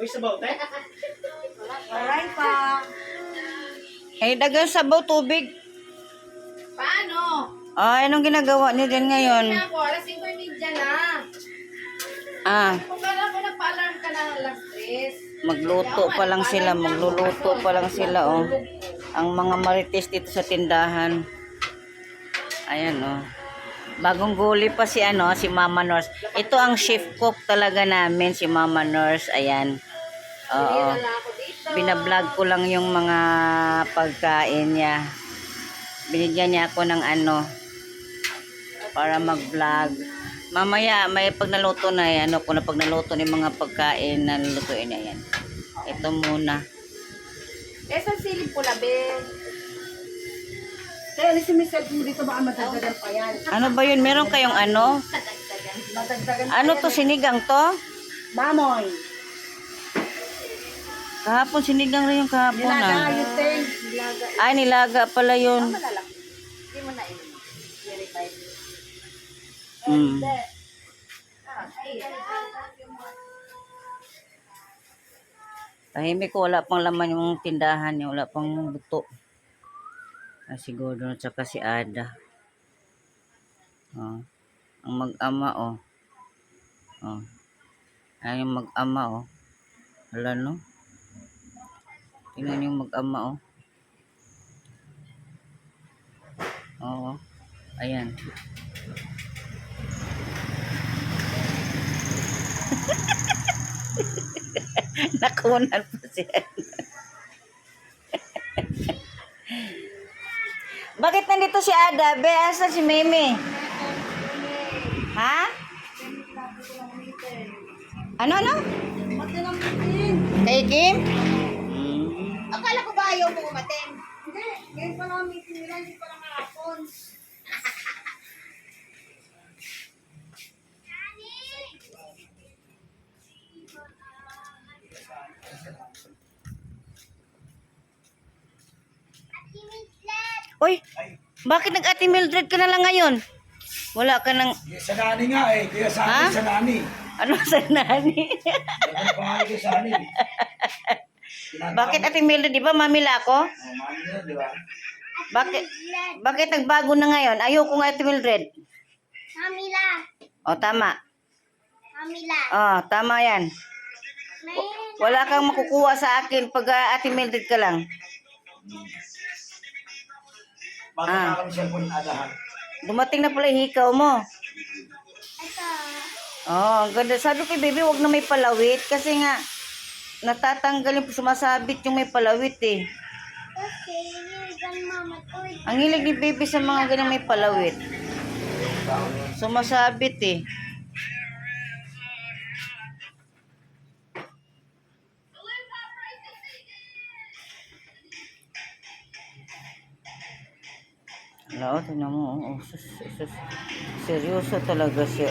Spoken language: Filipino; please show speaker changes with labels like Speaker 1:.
Speaker 1: Uy, sabaw, te.
Speaker 2: Aray pa.
Speaker 3: Eh, dagang sabaw tubig.
Speaker 4: Paano?
Speaker 3: Ay, anong ginagawa niyo dyan ngayon?
Speaker 4: Ako, alas 5.30 na.
Speaker 3: Ah,
Speaker 4: Kung kala ko nagpa-alarm ka na alas 3.
Speaker 3: magluto pa lang sila, magluluto pa lang sila, oh. Ang mga marites dito sa tindahan. Ayan, oh. Bagong guli pa si ano, si Mama Nurse. Ito ang chef cook talaga namin, si Mama Nurse. Ayan. Oo.
Speaker 4: Wala ako dito.
Speaker 3: Binablog ko lang yung mga pagkain niya. Binigyan niya ako ng ano para mag-vlog. Mamaya, may pag naluto na yan, ano ko na pag naluto ng mga pagkain na lutuin niya yan. Ito muna.
Speaker 4: Eh, sa silip pula, be.
Speaker 2: Kaya alis si Miss Edwin dito baka madagdagan pa yan.
Speaker 3: Ano ba yun? Meron kayong ano?
Speaker 2: Madagdagan pa
Speaker 3: Ano to?
Speaker 2: eh.
Speaker 3: Sinigang to?
Speaker 2: Bamoy.
Speaker 3: Kahapon, sinigang rin yung kahapon
Speaker 2: Nilaga
Speaker 3: ah.
Speaker 2: yung ting.
Speaker 3: Ay, nilaga pala yun.
Speaker 4: Malalaki. Hindi mo na inom. I-revive.
Speaker 3: Mm. Tahimik ko, wala pang laman yung tindahan niya, wala pang buto. Ah, siguro na tsaka si Ada. Oh. Ang mag-ama, oh. Oh. Yung mag-ama, oh. Wala, no? Tingnan yung mag-ama, oh. Oo. Ayan. Nakunan pa siya. Bakit nandito si Ada? Be, asa si Meme? Ha? Ano, ano? Kay Kim?
Speaker 4: Ayaw mo umaten?
Speaker 2: Hindi. Ngayon pa lang ang meeting nila. Hindi pa lang kahapon.
Speaker 3: Uy, bakit nag-ati Mildred ka na lang ngayon? Wala ka nang...
Speaker 1: Sa nani nga eh. Kaya sa akin sa nani.
Speaker 3: Ano sa nani?
Speaker 1: Ano sa nani?
Speaker 3: bakit ati Mildred? Di ba mamila ako?
Speaker 1: Oh, di ba?
Speaker 3: Bakit, bakit nagbago na ngayon? Ayoko nga ati Mildred.
Speaker 5: Mamila.
Speaker 3: O, tama.
Speaker 5: Mamila.
Speaker 3: O, tama yan. Wala kang makukuha sa akin pag uh, ati Mildred ka lang.
Speaker 1: Baka
Speaker 3: Ah.
Speaker 1: na kami cellphone adahan.
Speaker 3: Dumating na pala yung hikaw mo.
Speaker 5: Ito.
Speaker 3: Oh, ang ganda. Sabi ko, baby, wag na may palawit. Kasi nga, natatanggal yung sumasabit yung may palawit eh.
Speaker 5: Eh.
Speaker 3: Ang hilig ni baby sa mga ganyan may palawit. Sumasabit eh. Wala, oh, tingnan mo. Oh, sus, sus. Seryoso talaga siya.